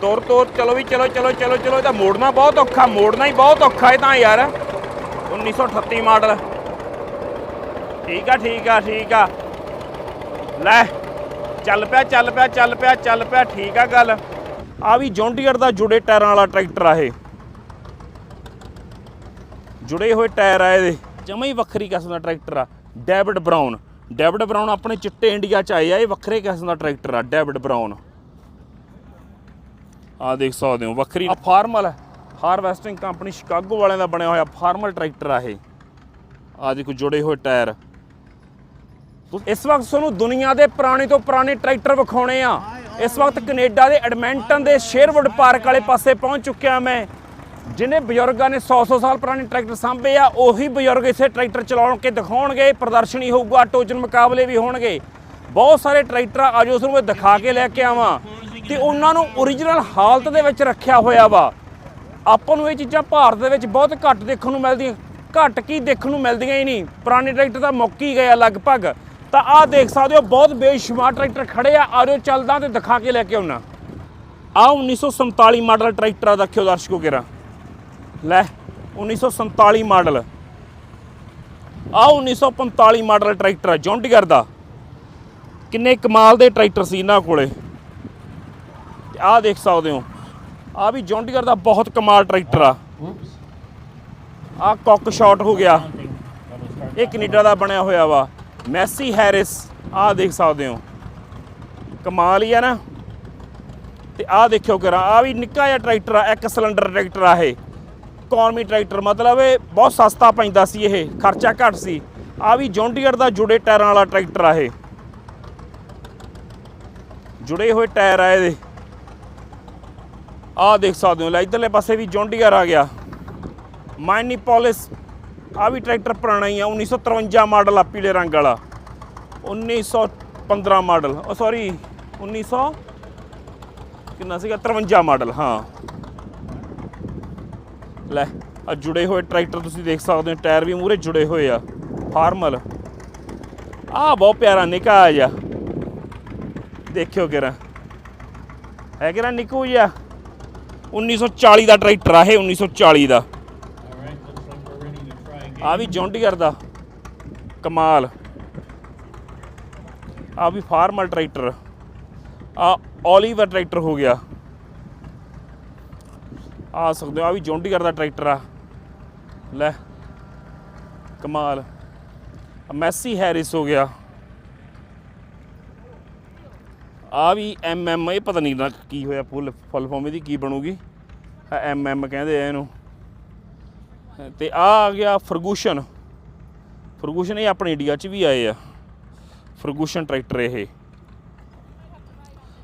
ਤੁਰ ਤੁਰ, ਚਲੋ ਵੀ, ਚਲੋ ਚਲੋ ਚਲੋ ਚਲੋ, ਇਹ ਤਾਂ ਮੋੜਨਾ ਬਹੁਤ ਔਖਾ, ਮੋੜਨਾ ਹੀ ਬਹੁਤ ਔਖਾ ਇਹ ਤਾਂ ਯਾਰ। 1938 ਮਾਡਲ। ਠੀਕ ਆ ਠੀਕ ਆ ਠੀਕ ਆ। ਲੈ, ਚੱਲ ਪਿਆ ਚੱਲ ਪਿਆ ਚੱਲ ਪਿਆ ਚੱਲ ਪਿਆ, ਠੀਕ ਆ ਗੱਲ। ਆ ਵੀ ਜੌਂਡੀਅਰ ਦਾ ਜੁੜੇ ਟਾਇਰਾਂ ਵਾਲਾ ਟਰੈਕਟਰ ਆ ਇਹ। ਜੁੜੇ ਹੋਏ ਟਾਇਰ ਆ ਇਹਦੇ। ਜਮਾ ਹੀ ਵੱਖਰੀ ਕਿਸਮ ਦਾ ਟਰੈਕਟਰ ਆ, ਡੈਵਿਡ ਬਰਾਊਨ। ਡੈਵਿਡ ਬਰਾਊਨ ਆਪਣੇ ਚਿੱਟੇ ਇੰਡੀਆ ਚ ਆਏ ਆ, ਇਹ ਵੱਖਰੇ ਕਿਸਮ ਦਾ ਟਰੈਕਟਰ ਆ, ਡੈਵਿਡ ਬਰਾਊਨ। ਆ ਦੇਖ ਸਕਦੇ ਹੋ, ਵੱਖਰੀ ਆ ਫਾਰਮਲ ਹੈ। ਹਾਰਵੈਸਟਿੰਗ ਕੰਪਨੀ ਸ਼ਿਕਾਗੋ ਵਾਲਿਆਂ ਦਾ ਬਣਿਆ ਹੋਇਆ ਫਾਰਮਲ ਟਰੈਕਟਰ ਆ ਇਹ। ਆ ਦੇਖੋ ਜੁੜੇ ਹੋਏ ਟਾਇਰ। ਇਸ ਵਕਤ ਤੁਹਾਨੂੰ ਦੁਨੀਆ ਦੇ ਪੁਰਾਣੇ ਤੋਂ ਪੁਰਾਣੇ ਟਰੈਕਟਰ ਵਿਖਾਉਣੇ ਆ। ਇਸ ਵਕਤ ਕੈਨੇਡਾ ਦੇ ਐਡਮਿੰਟਨ ਦੇ ਸ਼ੇਰਵੁੱਡ ਪਾਰਕ ਵਾਲੇ ਪਾਸੇ ਪਹੁੰਚ ਚੁੱਕਿਆ ਮੈਂ। ਜਿਨੇ ਬਜ਼ੁਰਗਾਂ ਨੇ 100-100 ਸਾਲ ਪੁਰਾਣੇ ਟਰੈਕਟਰ ਸਾਂਭੇ ਆ, ਉਹੀ ਬਜ਼ੁਰਗ ਇਸੇ ਟਰੈਕਟਰ ਚਲਾਉਣ ਕੇ ਦਿਖਾਉਣਗੇ। ਪ੍ਰਦਰਸ਼ਨੀ ਹੋਊਗਾ ਟੋਚਨ ਮੁਕਾਬਲੇ ਵੀ ਹੋਣਗੇ। ਬਹੁਤ ਸਾਰੇ ਟਰੈਕਟਰ ਆ ਜੋ ਤੁਹਾਨੂੰ ਮੈਂ ਦਿਖਾ ਕੇ ਲੈ ਕੇ ਆਵਾਂ। ਤੇ ਉਹਨਾਂ ਨੂੰ ਓਰੀਜਨਲ ਹਾਲਤ ਦੇ ਵਿੱਚ ਰੱਖਿਆ ਹੋਇਆ ਵਾ। ਆਪਾਂ ਨੂੰ ਇਹ ਚੀਜ਼ਾਂ ਭਾਰਤ ਦੇ ਵਿੱਚ ਬਹੁਤ ਘੱਟ ਦੇਖਣ ਨੂੰ ਮਿਲਦੀਆਂ, ਘੱਟ ਕੀ ਦੇਖਣ ਨੂੰ ਮਿਲਦੀਆਂ ਹੀ ਨਹੀਂ। ਪੁਰਾਣੇ ਟਰੈਕਟਰ ਤਾਂ ਮੁੱਕ ਹੀ ਗਿਆ ਲਗਭਗ। ਤਾਂ ਆਹ ਦੇਖ ਸਕਦੇ ਹੋ, ਬਹੁਤ ਬੇਸ਼ੁਮਾਰ ਟਰੈਕਟਰ ਖੜੇ ਆ। ਆਜੋ ਚੱਲਦਾ ਤੇ ਦਿਖਾ ਕੇ ਲੈ ਕੇ ਆਉਣਾ। ਆ 1947 ਮਾਡਲ ਟਰੈਕਟਰ ਆ, ਦੇਖਿਓ ਦਰਸ਼ਕੋ ਕਿਰਾ ਲੈ 1947 ਮਾਡਲ। ਆ 1945 ਮਾਡਲ ਟਰੈਕਟਰ ਆ, ਜੌਂਡੀਗਰ ਦਾ। ਕਿੰਨੇ ਕਮਾਲ ਦੇ ਟਰੈਕਟਰ ਸੀ ਇਹਨਾਂ ਕੋਲੇ। ਆਹ ਦੇਖ ਸਕਦੇ ਹੋ। ਆ ਵੀ ਜੌਂਡੀਅਰ ਦਾ ਬਹੁਤ ਕਮਾਲ ਟਰੈਕਟਰ ਆ। ਆ ਕੁੱਕ ਸ਼ਾਟ ਹੋ ਗਿਆ। ਇਹ ਕੈਨੇਡਾ ਦਾ ਬਣਿਆ ਹੋਇਆ ਵਾ। ਮੈਸੀ ਹੈਰਿਸ ਆ ਦੇਖ ਸਕਦੇ ਹੋ। ਕਮਾਲ ਹੀ ਆ ਨਾ। ਤੇ ਆ ਦੇਖਿਓ ਕਰਾਂ ਆ ਵੀ ਨਿੱਕਾ ਜਿਹਾ ਟਰੈਕਟਰ ਆ, ਇੱਕ ਸਿਲੰਡਰ ਟਰੈਕਟਰ ਆ ਇਹ। ਇਕਨੋਮੀ ਟਰੈਕਟਰ, ਮਤਲਬ ਇਹ ਬਹੁਤ ਸਸਤਾ ਪੈਂਦਾ ਸੀ ਇਹ, ਖਰਚਾ ਘੱਟ ਸੀ। ਆ ਵੀ ਜੌਂਡੀਅਰ ਦਾ ਜੁੜੇ ਟਾਇਰਾਂ ਵਾਲਾ ਟਰੈਕਟਰ ਆ ਇਹ। ਜੁੜੇ ਹੋਏ ਟਾਇਰ ਆ ਇਹਦੇ। ਆਹ ਦੇਖ ਸਕਦੇ ਹੋ, ਲੈ ਇਧਰਲੇ ਪਾਸੇ ਵੀ ਜੌਂਡੀਅਰ ਆ ਗਿਆ। ਮਾਈਨੀਪੋਲਿਸ, ਆ ਵੀ ਟਰੈਕਟਰ ਪੁਰਾਣਾ ਹੀ ਆ 1953 ਮਾਡਲ ਆ ਪੀਲੇ ਰੰਗ ਵਾਲਾ। 1915 ਮਾਡਲ, ਉਹ ਸੌਰੀ 1900 ਕਿੰਨਾ ਸੀਗਾ? 53 ਮਾਡਲ, ਹਾਂ। ਲੈ, ਆ ਜੁੜੇ ਹੋਏ ਟਰੈਕਟਰ ਤੁਸੀਂ ਦੇਖ ਸਕਦੇ ਹੋ, ਟਾਇਰ ਵੀ ਮੂਰੇ ਜੁੜੇ ਹੋਏ ਆ, ਫਾਰਮਲ। ਆ ਬਹੁਤ ਪਿਆਰਾ ਨਿਕਾ ਆ ਜਾ ਦੇਖਿਓ ਕਿਰਾ। ਹੈ ਕਿਰਾ, ਨਿਕੂ ਜਿਹਾ? 1940 ਦਾ ਟਰੈਕਟਰ ਆ ਇਹ 1940 ਦਾ। ਆ ਵੀ ਜੌਂਡੀਅਰ ਦਾ। ਕਮਾਲ। ਆ ਵੀ ਫਾਰਮਲ ਟਰੈਕਟਰ। ਆ ਓਲੀਵਰ ਟਰੈਕਟਰ ਹੋ ਗਿਆ। ਆ ਸਕਦੇ ਹੋ, ਆ ਵੀ ਜੌਂਡੀਅਰ ਦਾ ਟਰੈਕਟਰ ਆ। ਲੈ। ਕਮਾਲ। ਮੈਸੀ ਹੈਰਿਸ ਹੋ ਗਿਆ। ਆ ਵੀ ਐਮ ਐਮ ਇਹ ਪਤਾ ਨਹੀਂ ਨਾ ਕੀ ਹੋਇਆ, ਫੁੱਲ ਫੁੱਲ ਫਾਰਮ ਇਹਦੀ ਕੀ ਬਣੂਗੀ? ਐਮ ਐਮ ਕਹਿੰਦੇ ਆ ਇਹਨੂੰ। ਤੇ ਆ ਆ ਗਿਆ ਫਰਗੂਸ਼ਨ। ਫਰਗੂਸ਼ਨ ਇਹ ਆਪਣੇ ਇੰਡੀਆ 'ਚ ਵੀ ਆਏ ਆ। ਫਰਗੂਸ਼ਨ ਟਰੈਕਟਰ ਇਹ।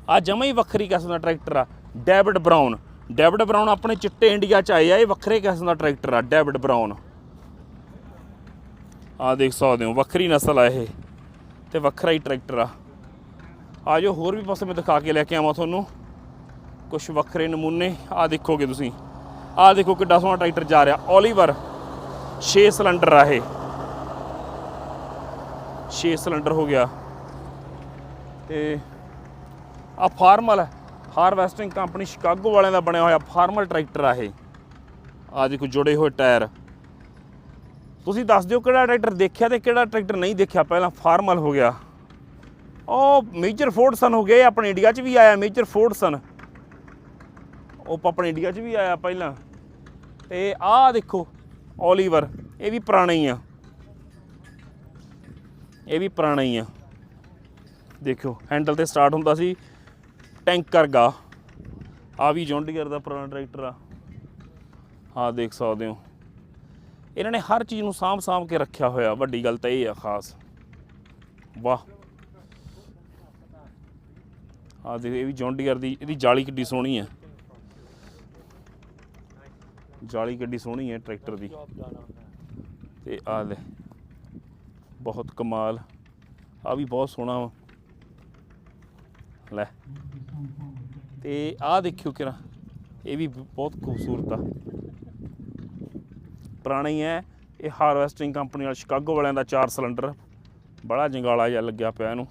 ਆ ਜਮਾ ਹੀ ਵੱਖਰੀ ਕਿਸਮ ਦਾ ਟਰੈਕਟਰ ਆ ਡੈਵਿਡ ਬਰਾਊਨ ਡੈਵਿਡ ਬਰਾਊਨ ਆਪਣੇ ਚਿੱਟੇ ਇੰਡੀਆ 'ਚ ਆਏ ਆ, ਇਹ ਵੱਖਰੇ ਕਿਸਮ ਦਾ ਟਰੈਕਟਰ ਆ ਡੈਵਿਡ ਬਰਾਊਨ ਆ ਦੇਖ ਸਕਦੇ ਹੋ, ਵੱਖਰੀ ਨਸਲ ਆ ਇਹ। ਤੇ ਵੱਖਰਾ ਹੀ ਟਰੈਕਟਰ ਆ। ਆ ਜੋ ਹੋਰ ਵੀ ਪਾਸੇ ਮੈਂ ਦਿਖਾ ਕੇ ਲੈ ਕੇ ਆਵਾਂ ਤੁਹਾਨੂੰ। ਕੁਝ ਵੱਖਰੇ ਨਮੂਨੇ ਆ ਦੇਖੋਗੇ ਤੁਸੀਂ। ਆ ਦੇਖੋ ਕਿੱਡਾ ਸੋਹਣਾ ਟਰੈਕਟਰ ਜਾ ਰਿਹਾ। ਓਲੀਵਰ 6 ਸਿਲੰਡਰ ਆ ਇਹ। 6 ਸਿਲੰਡਰ ਹੋ ਗਿਆ। ਤੇ ਆ ਫਾਰਮਲ ਹਾਰਵੈਸਟਿੰਗ ਕੰਪਨੀ ਸ਼ਿਕਾਗੋ ਵਾਲਿਆਂ ਦਾ ਬਣਿਆ ਹੋਇਆ ਫਾਰਮਲ ਟਰੈਕਟਰ ਆ ਇਹ। ਆ ਦੇਖੋ, ਜੁੜੇ ਹੋਏ ਟਾਇਰ। ਤੁਸੀਂ ਦੱਸ ਦਿਓ ਕਿਹੜਾ ਟਰੈਕਟਰ ਦੇਖਿਆ ਤੇ ਕਿਹੜਾ ਟਰੈਕਟਰ ਨਹੀਂ ਦੇਖਿਆ? ਪਹਿਲਾਂ ਫਾਰਮਲ ਹੋ ਗਿਆ। ਉਹ ਮੇਜਰ ਫੋਰਡਸਨ ਹੋ ਗਏ, ਆਪਣੇ ਇੰਡੀਆ 'ਚ ਵੀ ਆਇਆ ਮੇਜਰ ਫੋਰਡਸਨ ਉਹ ਆਪਣੇ ਇੰਡੀਆ 'ਚ ਵੀ ਆਇਆ ਪਹਿਲਾਂ। ਤੇ ਆਹ ਦੇਖੋ ਓਲੀਵਰ ਇਹ ਵੀ ਪੁਰਾਣਾ ਹੀ ਆ। ਇਹ ਵੀ ਪੁਰਾਣਾ ਹੀ ਆ। ਦੇਖਿਓ ਹੈਂਡਲ ਤੇ ਸਟਾਰਟ ਹੁੰਦਾ ਸੀ ਟੈਂਕਰ ਗਾ। ਆ ਵੀ ਜੌਂਡੀਅਰ ਦਾ ਪੁਰਾਣਾ ਟਰੈਕਟਰ ਆ। ਹਾਂ ਦੇਖ ਸਕਦੇ ਹੋ। ਇਹਨਾਂ ਨੇ ਹਰ ਚੀਜ਼ ਨੂੰ ਸਾਂਭ ਸਾਂਭ ਕੇ ਰੱਖਿਆ ਹੋਇਆ, ਵੱਡੀ ਗੱਲ ਤਾਂ ਇਹ ਆ ਖਾਸ। ਵਾਹ। ਆ ਦੇਖ, ਇਹ ਵੀ ਜੌਂਡੀਅਰ ਦੀ, ਇਹਦੀ ਜਾਲੀ ਕਿੱਡੀ ਸੋਹਣੀ ਹੈ ਜਾਲੀ ਕਿੱਡੀ ਸੋਹਣੀ ਹੈ ਟਰੈਕਟਰ ਦੀ। ਤੇ ਆ ਲੈ, ਬਹੁਤ ਕਮਾਲ। ਆ ਵੀ ਬਹੁਤ ਸੋਹਣਾ ਵਾ। ਲੈ, ਤੇ ਆ ਦੇਖਿਓ ਕਿਰਾ, ਇਹ ਵੀ ਬਹੁਤ ਖੂਬਸੂਰਤ ਆ। ਪੁਰਾਣਾ ਹੀ ਹੈ ਇਹ ਹਾਰਵੈਸਟਿੰਗ ਕੰਪਨੀ ਵਾਲਾ, ਸ਼ਿਕਾਗੋ ਵਾਲਿਆਂ ਦਾ 4 ਸਿਲੰਡਰ। ਬੜਾ ਜੰਗਾਲਾ ਜਿਹਾ ਲੱਗਿਆ ਪਿਆ ਇਹਨੂੰ।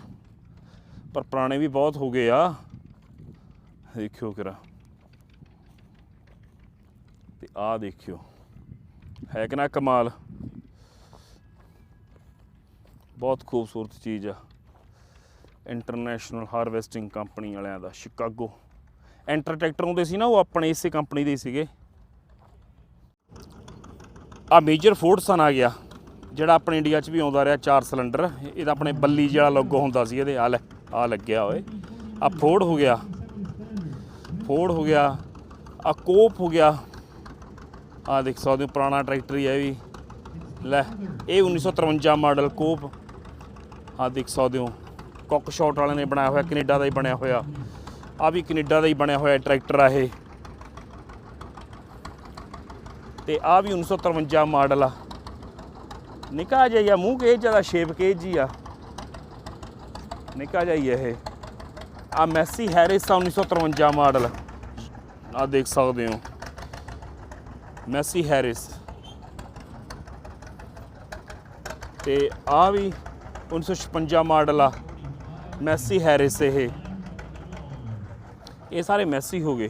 ਪਰ ਪੁਰਾਣੇ ਵੀ ਬਹੁਤ ਹੋ ਗਏ ਆ। ਦੇਖਿਓ ਕਿਰਾ। ਤੇ ਆਹ ਦੇਖਿਓ। ਹੈ ਕਿ ਨਾ ਕਮਾਲ? ਬਹੁਤ ਖੂਬਸੂਰਤ ਚੀਜ਼ ਆ। ਇੰਟਰਨੈਸ਼ਨਲ ਹਾਰਵੈਸਟਿੰਗ ਕੰਪਨੀ ਵਾਲਿਆਂ ਦਾ, ਸ਼ਿਕਾਗੋ। ਐਂਟਰ ਟਰੈਕਟਰ ਹੁੰਦੇ ਸੀ ਨਾ, ਉਹ ਆਪਣੇ ਇਸੇ ਕੰਪਨੀ ਦੇ ਸੀਗੇ। ਆ ਮੇਜਰ ਫੋਰਡਸਨ ਆ ਗਿਆ। ਜਿਹੜਾ ਆਪਣੇ ਇੰਡੀਆ 'ਚ ਵੀ ਆਉਂਦਾ ਰਿਹਾ, ਚਾਰ ਸਿਲੰਡਰ ਇਹਦਾ ਆਪਣੇ ਬੱਲੀ ਜਿਹੜਾ ਲੋਗੋ ਹੁੰਦਾ ਸੀ ਇਹਦੇ ਆ ਲੈ। ਆ ਲੱਗਿਆ ਓਏ। ਆ ਫੋੜ ਹੋ ਗਿਆ। ਫੋੜ ਹੋ ਗਿਆ। ਆ ਕੋਪ ਹੋ ਗਿਆ। ਆ ਦੇਖ ਸਕਦੇ ਹੋ ਪੁਰਾਣਾ ਟਰੈਕਟਰ ਹੀ ਹੈ ਵੀ। ਲੈ, ਇਹ 1953 ਮਾਡਲ ਕੋਪ। ਆ ਦੇਖ ਸਕਦੇ ਹੋ। ਕੌਕ ਸ਼ਾਟ ਵਾਲਿਆਂ ਨੇ ਬਣਾਇਆ ਹੋਇਆ, ਕੈਨੇਡਾ ਦਾ ਹੀ ਬਣਿਆ ਹੋਇਆ। ਆ ਵੀ ਕੈਨੇਡਾ ਦਾ ਹੀ ਬਣਿਆ ਹੋਇਆ ਟਰੈਕਟਰ ਆ ਇਹ। ਤੇ ਆ ਵੀ 1953 ਮਾਡਲ ਆ। ਨਿਕਾ ਜਿਹਾ ਮੂੰਹ ਕੇ ਜ਼ਿਆਦਾ ਸ਼ੇਪ ਕੇ ਜੀ ਆ। ਨਿੱਕਾ ਜਿਹਾ ਇਹ। ਆ ਮੈਸੀ ਹੈਰਿਸ ਆ 1953 ਮਾਡਲ। ਆ ਦੇਖ ਸਕਦੇ ਹੋ। Massey Harris. ਤੇ ਆ ਵੀ 1956 ਮਾਡਲ ਆ। ਮੈਸੀ ਹੈਰਿਸ ਇਹ। ਇਹ ਸਾਰੇ ਮੈਸੀ ਹੋ ਗਏ।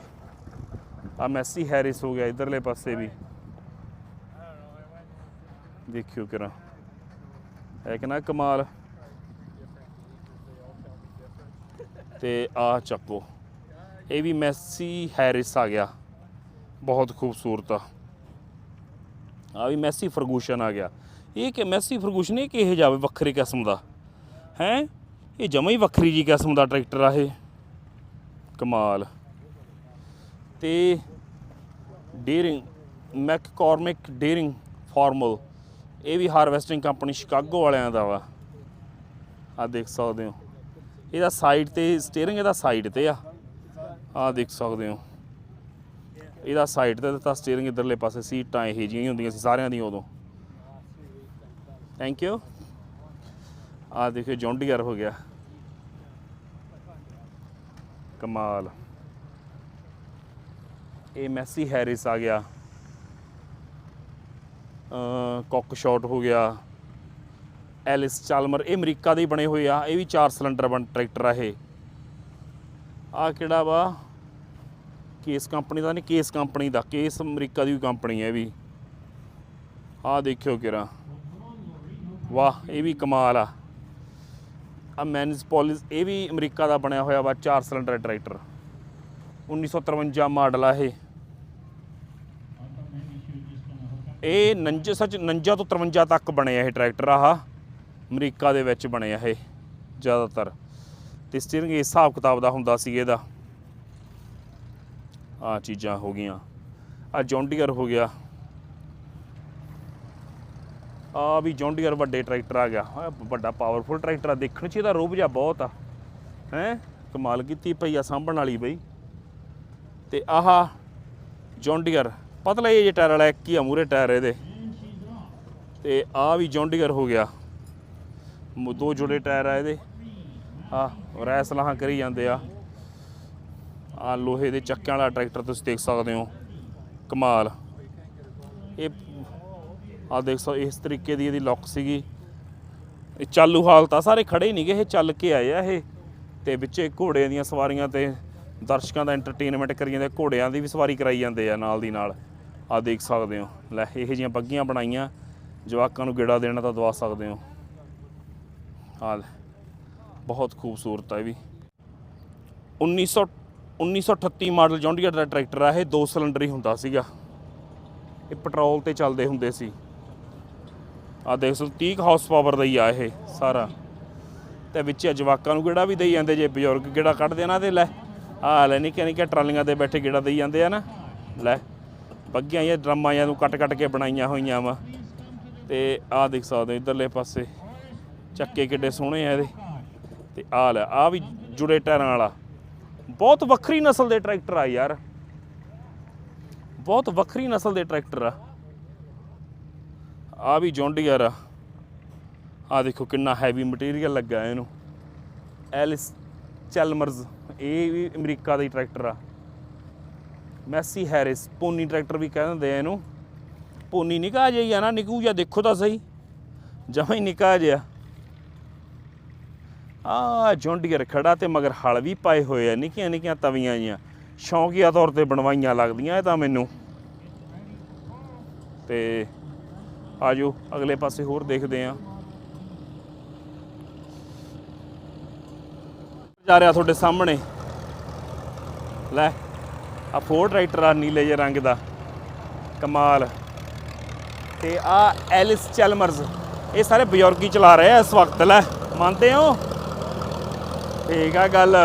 ਆ ਮੈਸੀ ਹੈਰਿਸ ਹੋ ਗਿਆ ਇਧਰਲੇ ਪਾਸੇ ਵੀ। ਦੇਖਿਓ ਕਿਰਾ। ਹੈ ਕਿ ਨਾ ਕਮਾਲ। ਤੇ ਆਹ ਚੱਕੋ। ਇਹ ਵੀ ਮੈਸੀ ਹੈਰਿਸ ਆ ਗਿਆ। ਬਹੁਤ ਖੂਬਸੂਰਤ ਆ। ਆ ਵੀ ਮੈਸੀ ਫਰਗੂਸ਼ਨ ਆ ਗਿਆ। ਇਹ ਕਿ ਮੈਸੀ ਫਰਗੂਸ਼ਨ, ਇਹ ਕਿਹੇ ਜਾਵੇ ਵੱਖਰੀ ਕਿਸਮ ਦਾ? ਹੈ? ਇਹ ਜਮਾ ਹੀ ਵੱਖਰੀ ਜੀ ਕਿਸਮ ਦਾ ਟਰੈਕਟਰ ਆ ਇਹ। ਕਮਾਲ। ਤੇ ਡੇਰਿੰਗ ਮੈਕਕੋਰਮਿਕ ਡੇਰਿੰਗ ਫਾਰਮਲ, ਇਹ ਵੀ ਹਾਰਵੈਸਟਿੰਗ ਕੰਪਨੀ ਸ਼ਿਕਾਗੋ ਵਾਲਿਆਂ ਦਾ ਵਾ। ਆ ਦੇਖ ਸਕਦੇ ਹੋ। ਇਹਦਾ ਸਾਈਡ ਤੇ ਸਟੀਅਰਿੰਗ ਇਹਦਾ ਸਾਈਡ ਤੇ ਆ। ਆ ਦੇਖ ਸਕਦੇ ਹੋ। ਇਹਦਾ ਸਾਈਡ ਤੇ ਤਾਂ ਸਟੀਅਰਿੰਗ ਇਧਰਲੇ ਪਾਸੇ ਸੀਟਾਂ ਇਹ ਜਿਹੀਆਂ ਹੀ ਹੁੰਦੀਆਂ ਸੀ, ਸਾਰਿਆਂ ਦੀਆਂ ਉਦੋਂ। ਥੈਂਕ ਯੂ ਆ ਦੇਖਿਓ ਜੌਂਡੀਅਰ ਹੋ ਗਿਆ। ਕਮਾਲ। ਇਹ ਮੈਸੀ ਹੈਰਿਸ ਆ ਗਿਆ। ਅ ਕੁੱਕ ਸ਼ਾਟ ਹੋ ਗਿਆ। ਐਲਿਸ ਚਾਲਮਰ, ਇਹ ਅਮਰੀਕਾ ਦੇ ਬਣੇ ਹੋਏ ਆ, ਇਹ ਵੀ 4 ਸਿਲੰਡਰ ਬਣ, ਟਰੈਕਟਰ ਆ ਇਹ। ਆ ਕਿਹੜਾ ਵਾ? ਕੇਸ ਕੰਪਨੀ ਦਾ ਨਹੀਂ ਕੇਸ ਕੰਪਨੀ ਦਾ, ਕੇਸ ਅਮਰੀਕਾ ਦੀ ਕੰਪਨੀ ਹੈ ਵੀ। ਆ ਦੇਖਿਓ ਕਿਰਾ ਵਾਹ, ਇਹ ਵੀ ਕਮਾਲ ਆ। ਆ ਮੈਨਸ ਪੋਲਿਸ, ਇਹ ਵੀ ਅਮਰੀਕਾ ਦਾ ਬਣਿਆ ਹੋਇਆ ਵਾ 4 ਸਿਲੰਡਰ ਟਰੈਕਟਰ। 1953 ਮਾਡਲ ਆ ਇਹ। ਇਹ 49 ਸੱਚ 49 ਤੋਂ 53 ਤੱਕ ਬਣਿਆ ਇਹ ਟਰੈਕਟਰ ਆਹ। ਅਮਰੀਕਾ ਦੇ ਵਿੱਚ ਬਣੇ ਆ ਇਹ ਜ਼ਿਆਦਾਤਰ। ਤੇ ਸਟੀਅਰਿੰਗ ਇਸ ਹਿਸਾਬ ਕਿਤਾਬ ਦਾ ਹੁੰਦਾ ਸੀ ਇਹਦਾ। ਆ ਚੀਜ਼ਾਂ ਹੋ ਗਈਆਂ। ਆ ਜੌਂਡੀਅਰ ਹੋ ਗਿਆ। ਆ ਵੀ ਜੌਂਡੀਅਰ ਵੱਡੇ ਟਰੈਕਟਰ ਆ ਗਿਆ। ਵੱਡਾ ਪਾਵਰਫੁਲ ਟਰੈਕਟਰ ਆ। ਦੇਖਣ 'ਚ ਇਹਦਾ ਰੋਬ ਜਿਹਾ ਬਹੁਤ ਆ। ਹੈ? ਕਮਾਲ ਕੀਤੀ ਪਈ ਆ, ਸਾਂਭਣ ਵਾਲੀ ਬਈ। ਤੇ ਆਹ ਜੌਂਡੀਅਰ ਪਤਲਾ ਇਹ ਜੇ ਟਾਇਰ ਵਾਲਾ ਇੱਕ ਹੀ ਆ ਮੂਰੇ ਟਾਇਰ ਇਹਦੇ। ਤੇ ਆ ਵੀ ਜੌਂਡੀਅਰ ਹੋ ਗਿਆ। ਦੋ ਜੁੜੇ ਟਾਇਰ ਆ ਇਹਦੇ। ਆ, ਰੈਸ ਲਾਹਾਂ ਕਰੀ ਜਾਂਦੇ ਆ। ਆ ਲੋਹੇ ਦੇ ਚੱਕਿਆਂ ਵਾਲਾ ਟਰੈਕਟਰ ਤੁਸੀਂ ਦੇਖ ਸਕਦੇ ਹੋ। ਕਮਾਲ। ਇਹ ਆ ਦੇਖ ਸੋ ਇਸ ਤਰੀਕੇ ਦੀ ਇਹਦੀ ਲੁੱਕ ਸੀਗੀ। ਇਹ ਚਾਲੂ ਹਾਲਤ ਆ, ਸਾਰੇ ਖੜੇ ਨਹੀਂਗੇ ਇਹ ਚੱਲ ਕੇ ਆਏ ਆ ਇਹ। ਤੇ ਵਿੱਚੇ ਘੋੜਿਆਂ ਦੀਆਂ ਸਵਾਰੀਆਂ ਤੇ ਦਰਸ਼ਕਾਂ ਦਾ ਐਂਟਰਟੇਨਮੈਂਟ ਕਰੀ ਜਾਂਦੇ ਘੋੜਿਆਂ ਦੀ ਵੀ ਸਵਾਰੀ ਕਰਾਈ ਜਾਂਦੇ ਆ ਨਾਲ ਦੀ ਨਾਲ। ਆ ਦੇਖ ਸਕਦੇ ਹੋ। ਲੈ, ਇਹੋ ਜਿਹੀਆਂ ਬੱਗੀਆਂ ਬਣਾਈਆਂ, ਜਵਾਕਾਂ ਨੂੰ ਗੇੜਾ ਦੇਣਾ ਤਾਂ ਦਵਾ ਸਕਦੇ ਹੋ। ਆ ਲੈ ਬਹੁਤ ਖੂਬਸੂਰਤ ਆ ਇਹ ਵੀ। 1900 1938 ਮਾਡਲ ਜੌਂਡੀਅਰ ਦਾ ਟਰੈਕਟਰ ਆ, ਇਹ ਦੋ ਸਿਲੰਡਰ ਹੀ ਹੁੰਦਾ ਸੀਗਾ। ਇਹ ਪੈਟਰੋਲ ਤੇ ਚੱਲਦੇ ਹੁੰਦੇ ਸੀ। ਆ ਦੇਖ ਸੋ 30 ਹਾਰਸ ਪਾਵਰ ਦਾ ਹੀ ਆ ਇਹ ਸਾਰਾ। ਤੇ ਵਿੱਚ ਜਵਾਕਾਂ ਨੂੰ ਗੇੜਾ ਵੀ ਦੇਈ ਜਾਂਦੇ ਜੇ, ਬਜ਼ੁਰਗ ਗੇੜਾ ਕੱਢਦੇ ਨਾ ਤੇ ਲੈ ਆ ਲੈ ਨਿੱਕੇ ਨਿੱਕੇ ਟਰਾਲੀਆਂ ਤੇ ਬੈਠੇ ਗੇੜਾ ਦੇਈ ਜਾਂਦੇ ਆ ਨਾ। ਲੈ, ਬੱਗੀਆਂ ਇਹ ਡਰਮਾਂ ਜਾਂ ਨੂੰ ਕੱਟ ਕੱਟ ਕੇ ਬਣਾਈਆਂ ਹੋਈਆਂ ਵਾ। ਤੇ ਆ ਦੇਖ ਸਕਦੇ ਹੋ, ਇਧਰਲੇ ਪਾਸੇ ਚੱਕੇ ਕਿੱਡੇ ਸੋਹਣੇ ਆ ਇਹਦੇ। ਤੇ ਆ ਲੈ ਆ ਵੀ ਜੁੜੇ ਟਾਇਰਾਂ ਵਾਲਾ। ਬਹੁਤ ਵੱਖਰੀ ਨਸਲ ਦੇ ਟਰੈਕਟਰ ਆ ਯਾਰ। ਬਹੁਤ ਵੱਖਰੀ ਨਸਲ ਦੇ ਟਰੈਕਟਰ ਆ। ਆ ਵੀ ਜੌਂਡੀਅਰ ਆ। ਆ ਦੇਖੋ ਕਿੰਨਾ ਹੈਵੀ ਮਟੀਰੀਅਲ ਲੱਗਾ ਇਹਨੂੰ। ਐਲਿਸ ਚੈਲਮਰਜ਼ ਇਹ ਵੀ ਅਮਰੀਕਾ ਦਾ ਹੀ ਟਰੈਕਟਰ ਆ। ਮੈਸੀ ਹੈਰਿਸ ਪੋਨੀ ਟਰੈਕਟਰ ਵੀ ਕਹਿ ਦਿੰਦੇ ਆ ਇਹਨੂੰ। ਪੋਨੀ ਨਿਕਾ ਜਿਹਾ ਨਾ, ਨਿਕੂ ਜਾਂ ਦੇਖੋ ਤਾਂ ਸਹੀ। ਜਮਾਂ ਹੀ ਨਿਕਾ ਜਿਹਾ। ਆ ਜੌਂਡੀਅਰ ਖੜਾ ਤੇ ਮਗਰ ਹਲ ਵੀ ਪਾਏ ਹੋਏ ਆ, ਨਿੱਕੀਆਂ ਨਿੱਕੀਆਂ ਤਵੀਆਂ ਜੀਆਂ ਸ਼ੌਂਕੀਆ ਤੌਰ ਤੇ ਬਣਵਾਈਆਂ ਲੱਗਦੀਆਂ ਇਹ ਤਾਂ ਮੈਨੂੰ। ਤੇ ਆਜੋ, ਅਗਲੇ ਪਾਸੇ ਹੋਰ ਦੇਖਦੇ ਆਂ। ਜਾ ਰਿਹਾ ਤੁਹਾਡੇ ਸਾਹਮਣੇ। ਲੈ ਆ ਫੋਰ ਟਰੈਕਟਰ ਆ, ਨੀਲੇ ਜਿਹੇ ਰੰਗ ਦਾ। ਕਮਾਲ। ਤੇ ਆ ਐਲਿਸ ਚੈਲਮਰਜ਼ ਇਹ ਸਾਰੇ ਬਜ਼ੁਰਗੀ ਚਲਾ ਰਹੇ ਆ ਇਸ ਵਕਤ, ਲੈ। ਮੰਨਦੇ ਹੋ? ਠੀਕ ਆ ਗੱਲ।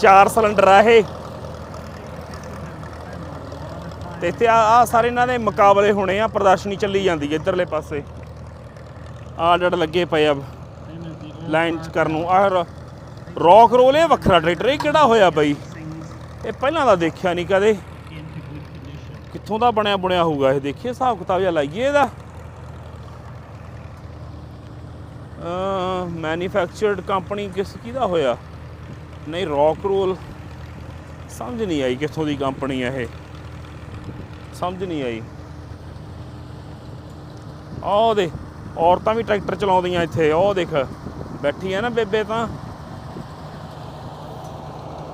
ਚਾਰ ਸਿਲੰਡਰ ਆ ਇਹ। ਤੇ ਇੱਥੇ ਆ ਆ ਸਾਰੇ ਇਹਨਾਂ ਦੇ ਮੁਕਾਬਲੇ ਹੋਣੇ ਆ, ਪ੍ਰਦਰਸ਼ਨੀ ਚੱਲੀ ਜਾਂਦੀ ਹੈ ਇਧਰਲੇ ਪਾਸੇ। ਆ ਡੜ ਲੱਗੇ ਪਏ ਆ ਲਾਈਨ ਚ ਕਰਨ ਨੂੰ। ਆਹ ਰੌਕ ਰੋਲ ਇਹ ਵੱਖਰਾ ਟਰੈਕਟਰ, ਇਹ ਕਿਹੜਾ ਹੋਇਆ ਬਈ? ਇਹ ਪਹਿਲਾਂ ਤਾਂ ਦੇਖਿਆ ਨਹੀਂ ਕਦੇ। ਕਿੱਥੋਂ ਦਾ ਬਣਿਆ ਬੁਣਿਆ ਹੋਊਗਾ ਇਹ? ਦੇਖੀਏ, ਹਿਸਾਬ ਕਿਤਾਬ ਜਿਹਾ ਲਾਈਏ ਇਹਦਾ। ਮੈਨੂਫੈਕਚਰਡ ਕੰਪਨੀ ਕਿਸ ਕਿਹਦਾ ਹੋਇਆ? ਨਹੀਂ ਰੌਕ ਰੋਲ ਸਮਝ ਨਹੀਂ ਆਈ ਕਿੱਥੋਂ ਦੀ ਕੰਪਨੀ ਹੈ ਇਹ। ਸਮਝ ਨਹੀਂ ਆਈ। ਆਹ ਦੇ ਔਰਤਾਂ ਵੀ ਟਰੈਕਟਰ ਚਲਾਉਂਦੀਆਂ ਇੱਥੇ ਉਹ ਦੇਖ। ਬੈਠੀ ਆ ਨਾ ਬੇਬੇ ਤਾਂ।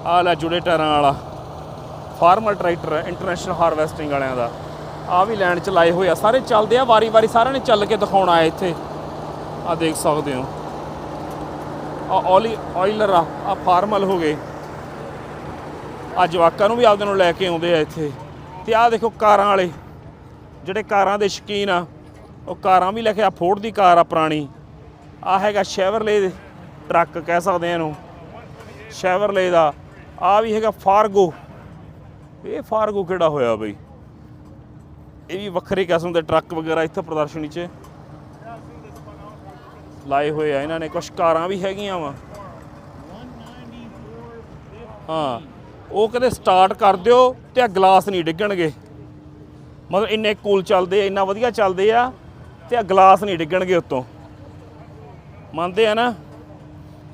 ਆ ਲੈ ਜੁੜੇ ਟਾਇਰਾਂ ਵਾਲਾ। ਫਾਰਮਰ ਟਰੈਕਟਰ ਹੈ ਇੰਟਰਨੈਸ਼ਨਲ ਹਾਰਵੈਸਟਿੰਗ ਵਾਲਿਆਂ ਦਾ। ਆ ਵੀ ਲੈਂਡ ਚ ਲਾਏ ਹੋਏ ਆ। ਸਾਰੇ ਚੱਲਦੇ ਆ, ਵਾਰੀ-ਵਾਰੀ ਸਾਰਿਆਂ ਨੇ ਚੱਲ ਕੇ ਦਿਖਾਉਣਾ ਹੈ ਇੱਥੇ। ਆ ਦੇਖ ਸਕਦੇ ਹੋ। ਆ ਓਲੀ ਆਇਲਰ ਆ ਆ ਫਾਰਮਲ ਹੋ ਗਏ। ਆ ਜਵਾਕਾਂ ਨੂੰ ਵੀ ਆਪਦੇ ਨੂੰ ਲੈ ਕੇ ਆਉਂਦੇ ਆ ਇੱਥੇ। ਤੇ ਆ ਦੇਖੋ ਕਾਰਾਂ ਵਾਲੇ, ਜਿਹੜੇ ਕਾਰਾਂ ਦੇ ਸ਼ਕੀਨ ਆ, ਉਹ ਕਾਰਾਂ ਵੀ ਲੈ ਕੇ ਆ ਫੋਰਡ ਦੀ ਕਾਰ ਆ ਪੁਰਾਣੀ। ਆ ਹੈਗਾ ਸ਼ੈਵਰਲੇ ਟਰੱਕ ਕਹਿ ਸਕਦੇ ਆ ਇਹਨੂੰ। ਸ਼ੈਵਰਲੇ ਦਾ। ਆ ਵੀ ਹੈਗਾ ਫਾਰਗੋ ਇਹ ਫਾਰਗੋ ਕਿਹੜਾ ਹੋਇਆ ਬਈ? ਇਹ ਵੀ ਵੱਖਰੇ ਕਿਸਮ ਦੇ ਟਰੱਕ ਵਗੈਰਾ ਇੱਥੇ ਪ੍ਰਦਰਸ਼ਨੀ 'ਚ। ਲਾਏ ਹੋਏ ਆ, ਇਹਨਾਂ ਨੇ ਕੁਝ ਕਾਰਾਂ ਵੀ ਹੈਗੀਆਂ ਵਾ। ਹਾਂ, ਉਹ ਕਹਿੰਦੇ ਸਟਾਰਟ ਕਰ ਦਿਓ ਤੇ ਆ ਗਲਾਸ ਨਹੀਂ ਡਿੱਗਣਗੇ। ਮਤਲਬ ਇੰਨੇ ਕੂਲ ਚੱਲਦੇ ਆ, ਇੰਨਾ ਵਧੀਆ ਚੱਲਦੇ ਆ ਤੇ ਆ ਗਲਾਸ ਨਹੀਂ ਡਿੱਗਣਗੇ ਉੱਤੋਂ। ਮੰਨਦੇ ਆ ਨਾ?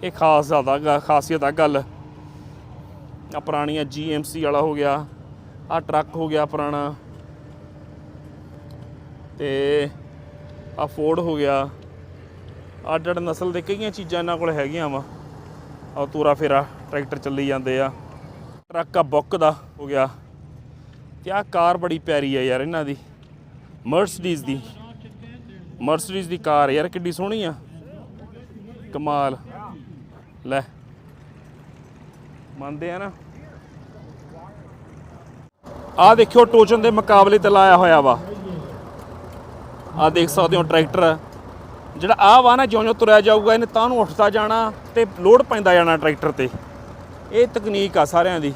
ਇਹ ਖਾਸ ਜ਼ਿਆਦਾ ਗ- ਖਾਸੀਅਤ ਆ ਗੱਲ। ਆ ਪੁਰਾਣੀਆਂ GMC ਵਾਲਾ ਹੋ ਗਿਆ ਆ ਟਰੱਕ ਹੋ ਗਿਆ ਪੁਰਾਣਾ। ਤੇ ਆ ਫੋਰਡ ਹੋ ਗਿਆ। ਅੱਡ ਅੱਡ ਨਸਲ ਦੇ ਕਈਆਂ ਚੀਜ਼ਾਂ ਇਹਨਾਂ ਕੋਲ ਹੈਗੀਆਂ ਵਾ। ਆ ਤੂਰਾ ਫੇਰਾ ਟਰੈਕਟਰ ਚੱਲੀ ਜਾਂਦੇ ਆ। ਟਰੱਕ ਆ ਬੁੱਕ ਦਾ, ਹੋ ਗਿਆ। ਤੇ ਆ ਕਾਰ ਬੜੀ ਪਿਆਰੀ ਆ ਯਾਰ ਇਹਨਾਂ ਦੀ। ਮਰਸਡੀਜ਼ ਦੀ। ਮਰਸਡੀਜ਼ ਦੀ ਕਾਰ ਯਾਰ, ਕਿੱਡੀ ਸੋਹਣੀ ਆ। ਕਮਾਲ। ਲੈ। ਮੰਨਦੇ ਆ ਨਾ। ਆ ਦੇਖਿਓ ਟੋਚਨ ਦੇ ਮੁਕਾਬਲੇ ਤੇ ਲਾਇਆ ਹੋਇਆ ਵਾ। ਆ ਦੇਖ ਸਕਦੇ ਹੋ ਟਰੈਕਟਰ ਜਿਹੜਾ ਆ ਵਾ ਨਾ ਜਿਉਂ-ਜਿਉਂ ਤੁਰਿਆ ਜਾਊਗਾ, ਇਹਨੇ ਤਾਂ ਨੂੰ ਉੱਠਦਾ ਜਾਣਾ ਤੇ ਲੋਡ ਪੈਂਦਾ ਜਾਣਾ ਟਰੈਕਟਰ ਤੇ। ਇਹ ਤਕਨੀਕ ਆ ਸਾਰਿਆਂ ਦੀ।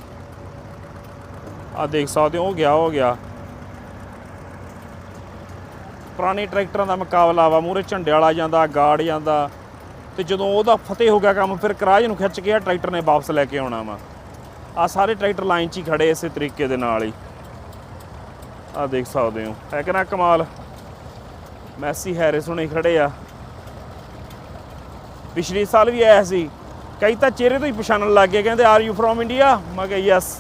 ਆ ਦੇਖ ਸਕਦੇ ਹੋ, ਉਹ ਗਿਆ ਹੋ ਗਿਆ। ਪੁਰਾਣੇ ਟਰੈਕਟਰਾਂ ਦਾ ਮੁਕਾਬਲਾ ਵਾ ਮੂਰੇ ਝੰਡੇ ਵਾਲਾ ਜਾਂਦਾ, ਗਾਰਡ ਜਾਂਦਾ। ਤੇ ਜਦੋਂ ਉਹਦਾ ਫਤਿਹ ਹੋ ਗਿਆ ਕੰਮ, ਫਿਰ ਕਰਾਜ ਨੂੰ ਖਿੱਚ ਕੇ ਆ ਟਰੈਕਟਰ ਨੇ ਵਾਪਸ ਲੈ ਕੇ ਆਉਣਾ ਵਾ। ਆ ਸਾਰੇ ਟਰੈਕਟਰ ਲਾਈਨ 'ਚ ਹੀ ਖੜੇ ਇਸੇ ਤਰੀਕੇ ਦੇ ਨਾਲ ਹੀ। ਆ ਦੇਖ ਸਕਦੇ ਹੋ ਹੈ ਕਿ ਨਾ ਕਮਾਲ। ਮੈਸੀ ਹੈਰਿਸ ਹੁਣੇ ਖੜੇ ਆ। ਪਿਛਲੇ ਸਾਲ ਵੀ ਆਇਆ ਸੀ। ਕਈ ਤਾਂ ਚਿਹਰੇ ਤੋਂ ਹੀ ਪਛਾਣਨ ਲੱਗ ਗਏ, ਕਹਿੰਦੇ ਆਰ ਯੂ ਫਰੋਮ ਇੰਡੀਆ ਮੈਂ ਕਿਹਾ ਯੈਸ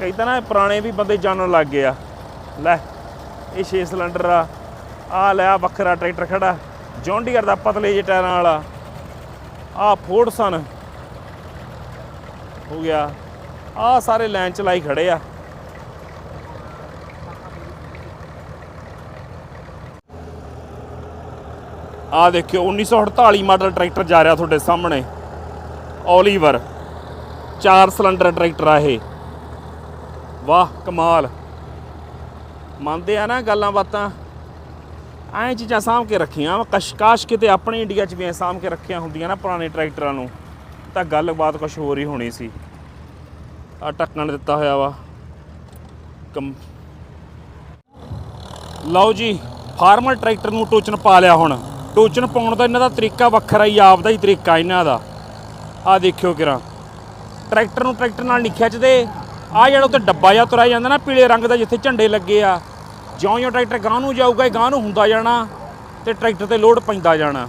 ਕਈ ਤਾਂ ਨਾ ਪੁਰਾਣੇ ਵੀ ਬੰਦੇ ਜਾਣਨ ਲੱਗ ਗਏ ਆ। ਲੈ, ਇਹ 6 ਸਿਲੰਡਰ ਆ। ਆ ਲੈ ਆ ਵੱਖਰਾ ਟਰੈਕਟਰ ਖੜਾ। ਜੌਨ ਡੀਅਰ ਦਾ ਪਤਲੇ ਜਿਹੇ ਟਾਇਰਾਂ ਵਾਲਾ। ਆ ਫੋਰਡਸਨ ਹੋ ਗਿਆ। ਆ ਸਾਰੇ ਲਾਈਨ ਚ ਲਾਈ ਖੜੇ ਆ। ਆ ਦੇਖਿਓ 1948 ਮਾਡਲ ਟਰੈਕਟਰ ਜਾ ਰਿਹਾ ਤੁਹਾਡੇ ਸਾਹਮਣੇ। ਓਲੀਵਰ ਚਾਰ ਸਿਲੰਡਰ ਟਰੈਕਟਰ ਆ ਇਹ। ਵਾਹ, ਕਮਾਲ। ਮੰਨਦੇ ਆ ਨਾ ਗੱਲਾਂ ਬਾਤਾਂ? ਐਂ ਚੀਜ਼ਾਂ ਸਾਂਭ ਕੇ ਰੱਖੀਆਂ। ਵਾ ਕਸ਼ਕਾਸ਼ ਕਿਤੇ ਆਪਣੇ ਇੰਡੀਆ 'ਚ ਵੀ ਐਂ ਸਾਂਭ ਕੇ ਰੱਖੀਆਂ ਹੁੰਦੀਆਂ ਨਾ ਪੁਰਾਣੇ ਟਰੈਕਟਰਾਂ ਨੂੰ। ਤਾਂ ਗੱਲਬਾਤ ਕੁਝ ਹੋਰ ਹੀ ਹੋਣੀ ਸੀ। ਆ ਟੱਕਣ ਦਿੱਤਾ ਹੋਇਆ ਵਾ। ਕਮ ਲਓ ਜੀ ਫਾਰਮਰ ਟਰੈਕਟਰ ਨੂੰ ਟੋਚਨ ਪਾ ਲਿਆ ਹੁਣ। ਟੋਚਨ ਪਾਉਣ ਦਾ ਇਹਨਾਂ ਦਾ ਤਰੀਕਾ ਵੱਖਰਾ ਹੀ ਆਪਦਾ ਹੀ ਤਰੀਕਾ ਇਹਨਾਂ ਦਾ। ਆ ਦੇਖਿਓ ਕਿਰਾ। ਟਰੈਕਟਰ ਨੂੰ ਟਰੈਕਟਰ ਨਾਲ ਨਹੀਂ ਖਿੱਚਦੇ। ਆ ਜਿਹੜਾ ਉੱਤੇ ਡੱਬਾ ਜਿਹਾ ਤੁਰਿਆ ਜਾਂਦਾ ਨਾ, ਪੀਲੇ ਰੰਗ ਦਾ ਜਿੱਥੇ ਝੰਡੇ ਲੱਗੇ ਆ। ਜਿਉਂ-ਜਿਉਂ ਟਰੈਕਟਰ ਗਾਂ ਨੂੰ ਜਾਊਗਾ, ਇਹ ਗਾਂ ਨੂੰ ਹੁੰਦਾ ਜਾਣਾ ਤੇ ਟਰੈਕਟਰ ਤੇ ਲੋਡ ਪੈਂਦਾ ਜਾਣਾ।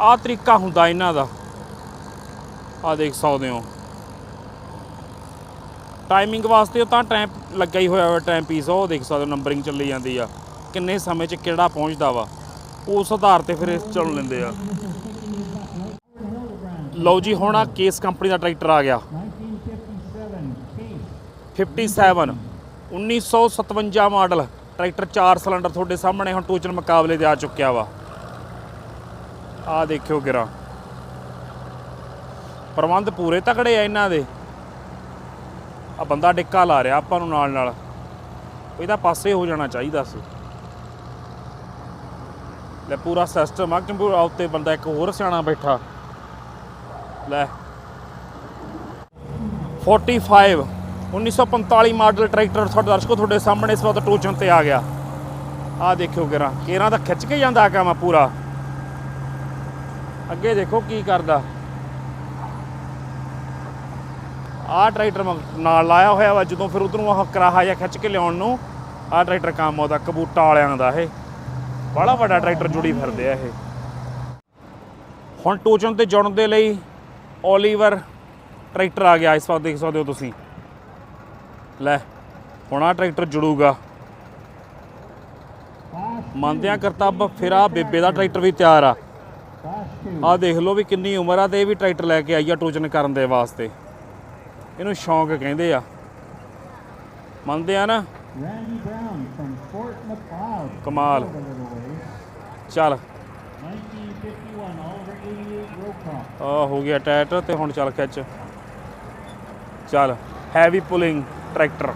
ਆ ਤਰੀਕਾ ਹੁੰਦਾ ਇਹਨਾਂ ਦਾ। ਆ ਦੇਖ ਸਕਦੇ ਹੋ। ਟਾਈਮਿੰਗ ਵਾਸਤੇ ਤਾਂ ਟਾਈਮ ਲੱਗਾ ਹੀ ਹੋਇਆ ਹੋਇਆ ਟਾਈਮ ਪੀਸ ਉਹ ਦੇਖ ਸਕਦੇ ਹੋ ਨੰਬਰਿੰਗ ਚੱਲੀ ਜਾਂਦੀ ਆ। ਕਿੰਨੇ ਸਮੇਂ 'ਚ ਕਿਹੜਾ ਪਹੁੰਚਦਾ ਵਾ। ਉਸ ਆਧਾਰ ਤੇ ਫਿਰ ਇਹ ਚੱਲ ਲੈਂਦੇ ਆ। ਲਓ ਜੀ, ਹੁਣ ਆ ਕੇਸ ਕੰਪਨੀ ਦਾ ਟਰੈਕਟਰ ਆ ਗਿਆ। 1957 case 57 1957 ਮਾਡਲ, ਟਰੈਕਟਰ 4 ਸਿਲੰਡਰ ਤੁਹਾਡੇ ਸਾਹਮਣੇ ਹੁਣ ਟੋਚਨ ਮੁਕਾਬਲੇ ਤੇ ਆ ਚੁੱਕਿਆ ਵਾ। ਆ ਦੇਖਿਓ ਗਿਰਾ। ਪ੍ਰਬੰਧ ਪੂਰੇ ਤਕੜੇ ਆ ਇਹਨਾਂ ਦੇ। ਆ ਬੰਦਾ ਡਿੱਕਾ ਲਾ ਰਿਹਾ ਆਪਾਂ ਨੂੰ ਨਾਲ ਨਾਲ ਇਹਦਾ ਪਾਸੇ ਹੋ ਜਾਣਾ ਚਾਹੀਦਾ ਸੀ। ਲੈ, ਪੂਰਾ ਸਿਸਟਮ ਆ। ਕੰਪਿਊਟਰ ਉੱਤੇ ਬੰਦਾ ਇੱਕ ਹੋਰ ਸਿਆਣਾ ਬੈਠਾ। ਲੈ। 45 1945 ਮਾਡਲ ਟਰੈਕਟਰ ਤੁਹਾਡੇ ਦਰਸ਼ਕੋ, ਤੁਹਾਡੇ ਸਾਹਮਣੇ ਇਸ ਵਕਤ ਟੋਚਨ ਤੇ ਆ ਗਿਆ। ਆ ਦੇਖਿਓ ਕਿਰਾਂ ਕੇਰਾਂ ਦਾ ਖਿੱਚ ਕੇ ਜਾਂਦਾ ਕੰਮ ਪੂਰਾ। ਅੱਗੇ ਦੇਖੋ ਕੀ ਕਰਦਾ। ਆਹ ਟਰੈਕਟਰ ਮ- ਨਾਲ ਲਾਇਆ ਹੋਇਆ ਵਾ, ਜਦੋਂ ਫਿਰ ਉਧਰੋਂ ਆਹ ਕਰਾਹਾ ਜਾਂ ਖਿੱਚ ਕੇ ਲਿਆਉਣ ਨੂੰ, ਆਹ ਟਰੈਕਟਰ ਕੰਮ ਆਉਂਦਾ ਕਬੂਟਾ ਵਾਲਿਆਂ ਦਾ ਇਹ। ਬੜਾ ਵੱਡਾ ਟਰੈਕਟਰ ਜੁੜੀ ਫਿਰਦੇ ਆ ਇਹ। ਹੁਣ ਟੋਚਨ ਤੇ ਜੁੜਨ ਦੇ ਲਈ ਓਲੀਵਰ ਟਰੈਕਟਰ ਆ ਗਿਆ। ਇਸ ਵਾਰ ਦੇਖ ਸਕਦੇ ਹੋ ਤੁਸੀਂ। ਲੈ, ਹੁਣ ਆਹ ਟਰੈਕਟਰ ਜੁੜੂਗਾ। ਮੰਨਦੇ ਆ ਕਰਤੱਬ ਫਿਰ ਆ ਬੇਬੇ ਦਾ ਟਰੈਕਟਰ ਵੀ ਤਿਆਰ ਆ। ਆ ਦੇਖ ਲਓ ਵੀ ਕਿੰਨੀ ਉਮਰ ਆ ਤੇ ਇਹ ਵੀ ਟਰੈਕਟਰ ਲੈ ਕੇ ਆਈ ਆ ਟੋਚਨ ਕਰਨ ਦੇ ਵਾਸਤੇ। ਇਹਨੂੰ ਸ਼ੌਂਕ ਕਹਿੰਦੇ ਆ। ਮੰਨਦੇ ਆ ਨਾ? ਕਮਾਲ। ਚੱਲ। 1951 Oliver 88 row crop. ਆ ਹੋ ਗਿਆ ਟਾਇਟ ਤੇ ਹੁਣ ਚੱਲ ਖਿੱਚ। ਚੱਲ ਹੈਵੀ ਪੁਲਿੰਗ ਟਰੈਕਟਰ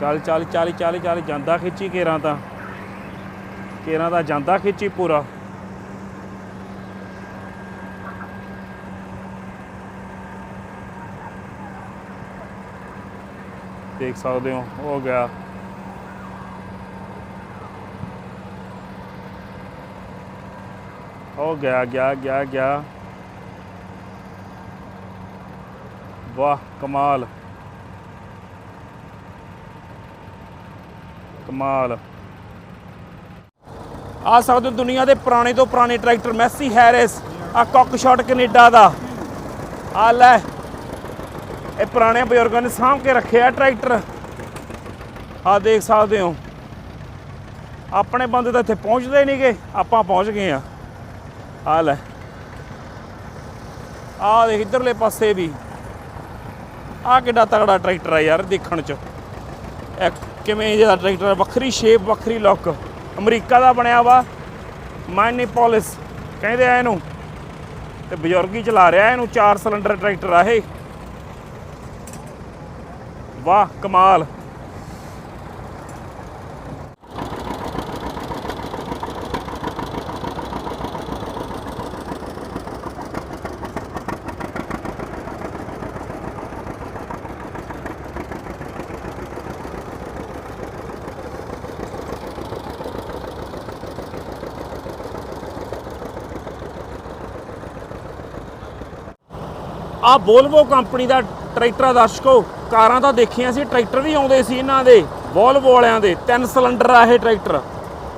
ਚੱਲ ਚੱਲ ਚੱਲ ਚੱਲ ਚੱਲ, ਜਾਂਦਾ ਖਿੱਚੀ ਕੇਰਾਂ ਤਾਂ। ਕੇਰਾਂ ਦਾ ਜਾਂਦਾ ਖਿੱਚੀ ਪੂਰਾ। ਦੇਖ ਸਕਦੇ ਹੋ ਹੋ ਗਿਆ। ਹੋ ਗਿਆ ਗਿਆ ਗਿਆ ਗਿਆ। ਵਾਹ, ਕਮਾਲ। ਕਮਾਲ। ਆ ਸਕਦੇ ਦੁਨੀਆ ਦੇ ਪੁਰਾਣੇ ਤੋਂ ਪੁਰਾਣੇ ਟਰੈਕਟਰ, ਮੈਸੀ ਹੈਰਿਸ ਆ ਕੁੱਕ ਸ਼ਾਟ ਕੈਨੇਡਾ ਦਾ। ਆ ਲੈ, ਇਹ ਪੁਰਾਣੇ ਬਜ਼ੁਰਗਾਂ ਨੇ ਸਾਂਭ ਕੇ ਰੱਖਿਆ ਟਰੈਕਟਰ। ਆ ਦੇਖ ਸਕਦੇ ਹੋ। ਆਪਣੇ ਬੰਦੇ ਤਾਂ ਇੱਥੇ ਪਹੁੰਚਦੇ ਨਹੀਂਗੇ ਆਪਾਂ ਪਹੁੰਚ ਗਏ ਆ ਆ ਲੈ। ਆ ਦੇਖ ਇਧਰਲੇ ਪਾਸੇ ਵੀ। ਆ ਕਿੱਡਾ ਤਗੜਾ ਟਰੈਕਟਰ ਆ ਯਾਰ ਦੇਖਣ ਚ। ਕਿਵੇਂ ਜਿਹੜਾ ਟਰੈਕਟਰ ਵੱਖਰੀ ਸ਼ੇਪ ਵੱਖਰੀ ਲੁੱਕ ਅਮਰੀਕਾ ਦਾ ਬਣਿਆ ਵਾ। ਮੈਨੀਪੋਲਿਸ ਕਹਿੰਦੇ ਆ ਇਹਨੂੰ। ਤੇ ਬਜ਼ੁਰਗ ਹੀ ਚਲਾ ਰਿਹਾ ਇਹਨੂੰ 4 ਸਿਲੰਡਰ ਟਰੈਕਟਰ ਆ ਇਹ। ਵਾਹ, ਕਮਾਲ। ਆ ਵੋਲਵੋ ਕੰਪਨੀ ਦਾ ਟਰੈਕਟਰ ਆ ਦਰਸ਼ਕੋ ਕਾਰਾਂ ਤਾਂ ਦੇਖੀਆਂ ਸੀ ਟਰੈਕਟਰ ਵੀ ਆਉਂਦੇ ਸੀ ਇਹਨਾਂ ਦੇ ਵੋਲਵੋ ਵਾਲਿਆਂ ਦੇ ਤਿੰਨ ਸਿਲੰਡਰ ਆ ਇਹ ਟਰੈਕਟਰ।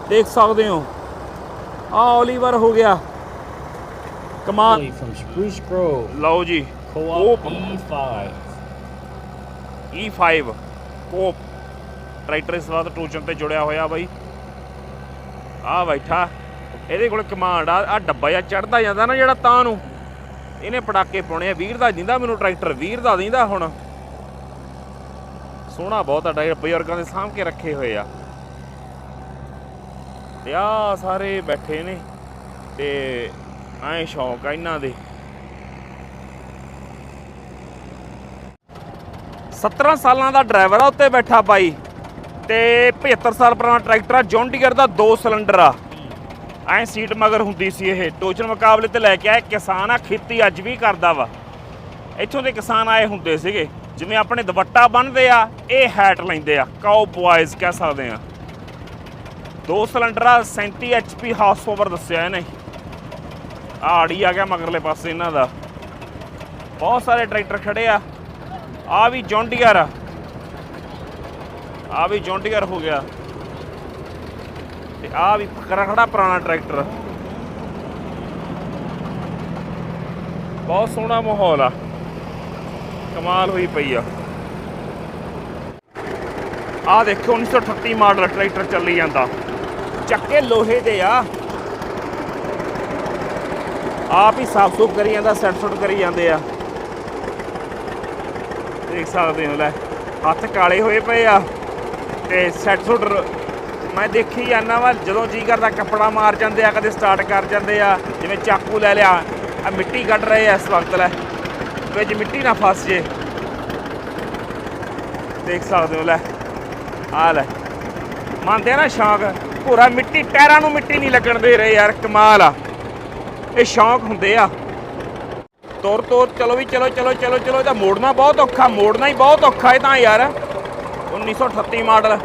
ਦੇਖ ਸਕਦੇ ਹੋ। ਆ ਓਲੀਵਰ ਹੋ ਗਿਆ। ਕਮਾਲ। Spruce Grove, ਲਓ ਜੀ Coop. E5. E5 ਕੋਪ ਟਰੈਕਟਰ ਇਸ ਵਾਰ ਟੂਚਨ ਤੇ ਜੁੜਿਆ ਹੋਇਆ ਬਾਈ। ਆ ਬੈਠਾ। ਇਹਦੇ ਕੋਲ ਕਮਾਂਡ ਆ ਆ ਡੱਬਾ ਜਿਹਾ ਚੜਦਾ ਜਾਂਦਾ ਨਾ ਜਿਹੜਾ ਤਾਂ ਨੂੰ। ਇਹਨੇ ਪਟਾਕੇ ਪਾਉਣੇ ਆ। ਵੀਰ ਦਾ ਦਿੰਦਾ ਮੈਨੂੰ ਟਰੈਕਟਰ, ਵੀਰ ਦਾ ਦਿੰਦਾ ਹੁਣ। ਸੋਹਣਾ ਬਹੁਤ ਆ ਟਰੈਕਟਰ, ਬਜ਼ੁਰਗਾਂ ਦੇ ਸਾਂਭ ਕੇ ਰੱਖੇ ਹੋਏ ਆ। ਤੇ ਆ ਸਾਰੇ ਬੈਠੇ ਨੇ, ਤੇ ਐਂ ਸ਼ੌਂਕ ਆ ਇਹਨਾਂ ਦੇ। 17 ਸਾਲਾਂ ਦਾ ਡਰਾਈਵਰ ਆ, ਉੱਤੇ ਬੈਠਾ ਬਾਈ। ਤੇ 75 ਸਾਲ ਪੁਰਾਣਾ ਟਰੈਕਟਰ ਆ ਜੌਨ ਡੀਅਰ ਦਾ 2 ਸਿਲੰਡਰ ਆ। ਐ ਸੀਟ ਮਗਰ ਹੁੰਦੀ ਸੀ ਇਹ। ਟੋਚਨ ਮੁਕਾਬਲੇ ਤੇ ਲੈ ਕੇ ਆਏ। ਕਿਸਾਨ ਆ, ਖੇਤੀ ਅੱਜ ਵੀ ਕਰਦਾ ਵਾ। ਇੱਥੋਂ ਦੇ ਕਿਸਾਨ ਆਏ ਹੁੰਦੇ ਸੀਗੇ। ਜਿਵੇਂ ਆਪਣੇ ਦੁਪੱਟਾ ਬੰਨਦੇ ਆ, ਇਹ ਹੈਟ ਲੈਂਦੇ ਆ। ਕਾਓ ਬॉयਜ਼ ਕਹਿ ਸਕਦੇ ਆ। ਦੋ ਸਿਲੰਡਰ ਆ 37 ਐਚਪੀ ਹਾਰਸ ਪਾਵਰ ਦੱਸਿਆ ਇਹਨੇ। ਆ ਆੜੀ ਆ ਗਿਆ ਮਗਰਲੇ ਪਾਸੇ ਇਹਨਾਂ ਦਾ। ਬਹੁਤ ਸਾਰੇ ਟਰੈਕਟਰ ਖੜੇ ਆ। ਆ ਵੀ ਜੌਨ ਡੀਅਰ ਆ ਵੀ ਜੌਨ ਹੋ ਗਿਆ। ਤੇ ਆ ਵੀ ਖੜਾ ਪੁਰਾਣਾ ਟਰੈਕਟਰ। ਬਹੁਤ ਸੋਹਣਾ ਮਾਹੌਲ ਆ। ਕਮਾਲ ਹੋਈ ਪਈ ਆ। ਆ ਦੇਖੋ 1938 ਮਾਡਲ ਟਰੈਕਟਰ ਚੱਲੀ ਜਾਂਦਾ। ਚੱਕੇ ਲੋਹੇ ਦੇ ਆ। ਆਪ ਹੀ ਸਾਫ਼ ਸੁਫ ਕਰੀ ਜਾਂਦਾ ਸੈੱਟ ਸੁੱਟ ਕਰੀ ਜਾਂਦੇ ਆ। ਦੇਖ ਸਕਦੇ ਹੋ, ਲੈ, ਹੱਥ ਕਾਲੇ ਹੋਏ ਪਏ ਆ ਤੇ ਸੈੱਟ ਸੁੱਟ ਮੈਂ ਦੇਖੀ ਜਾਂਦਾ ਵਾ ਜਦੋਂ ਜੀ ਕਰਦਾ ਕੱਪੜਾ ਮਾਰ ਜਾਂਦੇ ਆ, ਕਦੇ ਸਟਾਰਟ ਕਰ ਜਾਂਦੇ ਆ, ਜਿਵੇਂ ਚਾਕੂ ਲੈ ਲਿਆ ਆ ਮਿੱਟੀ ਕੱਢ ਰਹੇ ਆ ਇਸ ਵਕਤ ਲੈ। ਵਿੱਚ ਮਿੱਟੀ ਨਾ ਫਸ ਜੇ। ਦੇਖ ਸਕਦੇ ਹੋ ਲੈ ਆ ਲੈ। ਮੰਨਦੇ ਆ ਨਾ ਸ਼ੌਂਕ ਪੂਰਾ ਮਿੱਟੀ ਟਾਇਰਾਂ ਨੂੰ ਮਿੱਟੀ ਨਹੀਂ ਲੱਗਣ ਦੇ ਰਹੇ ਯਾਰ, ਕਮਾਲ ਆ। ਇਹ ਸ਼ੌਂਕ ਹੁੰਦੇ ਆ। ਤੁਰ ਤੁਰ, ਚਲੋ ਵੀ, ਚਲੋ ਚਲੋ ਚਲੋ ਚਲੋ ਇਹਦਾ ਮੋੜਨਾ ਬਹੁਤ ਔਖਾ, ਮੋੜਨਾ ਹੀ ਬਹੁਤ ਔਖਾ ਇਹ ਤਾਂ ਯਾਰ। 1938 ਮਾਡਲ।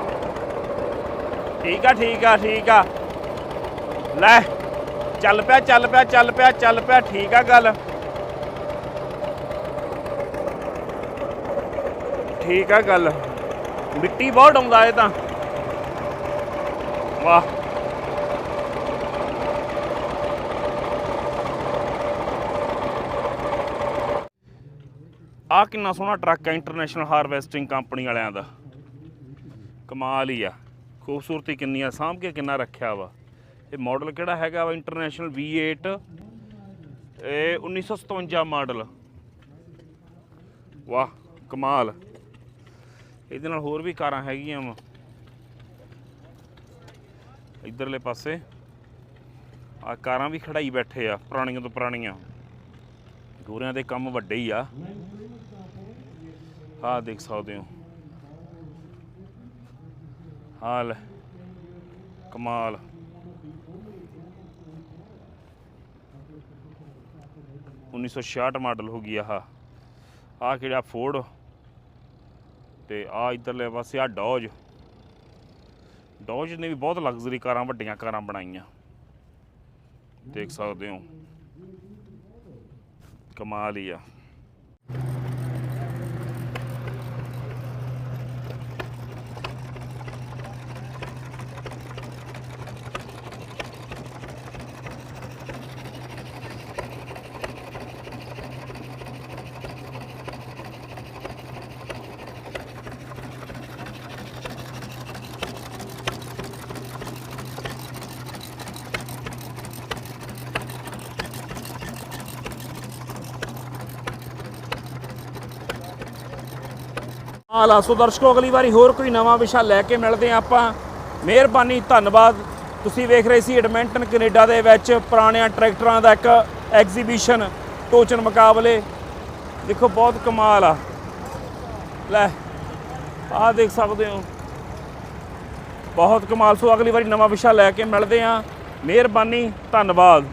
ਠੀਕ ਆ ਠੀਕ ਆ ਠੀਕ ਆ। ਲੈ, ਚੱਲ ਪਿਆ ਚੱਲ ਪਿਆ ਚੱਲ ਪਿਆ ਚੱਲ ਪਿਆ, ਠੀਕ ਆ ਗੱਲ। ਠੀਕ ਆ ਗੱਲ। ਮਿੱਟੀ ਬਹੁਤ ਡਾਉਂਦਾ ਇਹ ਤਾਂ। ਵਾਹ। ਆ ਕਿੰਨਾ ਸੋਹਣਾ ਟਰੱਕ ਹੈ ਇੰਟਰਨੈਸ਼ਨਲ ਹਾਰਵੈਸਟਿੰਗ ਕੰਪਨੀ ਵਾਲਿਆਂ ਦਾ। ਕਮਾਲ ਹੀ ਆ। ਖੂਬਸੂਰਤੀ ਕਿੰਨੀ ਆ, ਸਾਂਭ ਕੇ ਕਿੰਨਾ ਰੱਖਿਆ ਵਾ। ਇਹ ਮਾਡਲ ਕਿਹੜਾ ਹੈਗਾ ਵਾ? ਇੰਟਰਨੈਸ਼ਨਲ V8 ਇਹ 1957 ਮਾਡਲ ਵਾਹ, ਕਮਾਲ। ਇਹਦੇ ਨਾਲ ਹੋਰ ਵੀ ਕਾਰਾਂ ਹੈਗੀਆਂ ਵਾ। ਇਧਰਲੇ ਪਾਸੇ ਆ ਕਾਰਾਂ ਵੀ ਖੜਾਈ ਬੈਠੇ ਆ, ਪੁਰਾਣੀਆਂ ਤੋਂ ਪੁਰਾਣੀਆਂ। ਗੋਰਿਆਂ ਦੇ ਕੰਮ ਵੱਡੇ ਹੀ ਆ। ਆਹ ਦੇਖ ਸਕਦੇ ਹੋ। ਹਾਲ, ਕਮਾਲ। ਉੱਨੀ ਸੌ ਛਿਆਹਠ ਮਾਡਲ ਹੋ ਗਈ ਆਹ। ਆ ਕਿਹੜਾ ਫੋਰਡ ਤੇ ਆ ਇਧਰਲੇ ਪਾਸੇ ਆ ਡੌਜ ਡੌਜ ਨੇ ਵੀ ਬਹੁਤ ਲਗਜ਼ਰੀ ਕਾਰਾਂ, ਵੱਡੀਆਂ ਕਾਰਾਂ ਬਣਾਈਆਂ। ਦੇਖ ਸਕਦੇ ਹੋ। ਕਮਾਲ ਹੀ ਆ। ਹਾਲਾ ਸੋ ਦਰਸ਼ਕੋ, ਅਗਲੀ ਵਾਰੀ ਹੋਰ ਕੋਈ ਨਵਾਂ ਵਿਸ਼ਾ ਲੈ ਕੇ ਮਿਲਦੇ ਹਾਂ ਆਪਾਂ। ਮਿਹਰਬਾਨੀ, ਧੰਨਵਾਦ। ਤੁਸੀਂ ਵੇਖ ਰਹੇ ਸੀ ਐਡਮਿੰਟਨ ਕੈਨੇਡਾ ਦੇ ਵਿੱਚ ਪੁਰਾਣਿਆਂ ਟਰੈਕਟਰਾਂ ਦਾ ਇੱਕ ਐਗਜ਼ੀਬਿਸ਼ਨ, ਟੋਚਨ ਮੁਕਾਬਲੇ। ਦੇਖੋ, ਬਹੁਤ ਕਮਾਲ ਆ। ਲੈ, ਆਹ ਦੇਖ ਸਕਦੇ ਹੋ। ਬਹੁਤ ਕਮਾਲ। ਸੋ ਅਗਲੀ ਵਾਰੀ ਨਵਾਂ ਵਿਸ਼ਾ ਲੈ ਕੇ ਮਿਲਦੇ ਹਾਂ। ਮਿਹਰਬਾਨੀ, ਧੰਨਵਾਦ।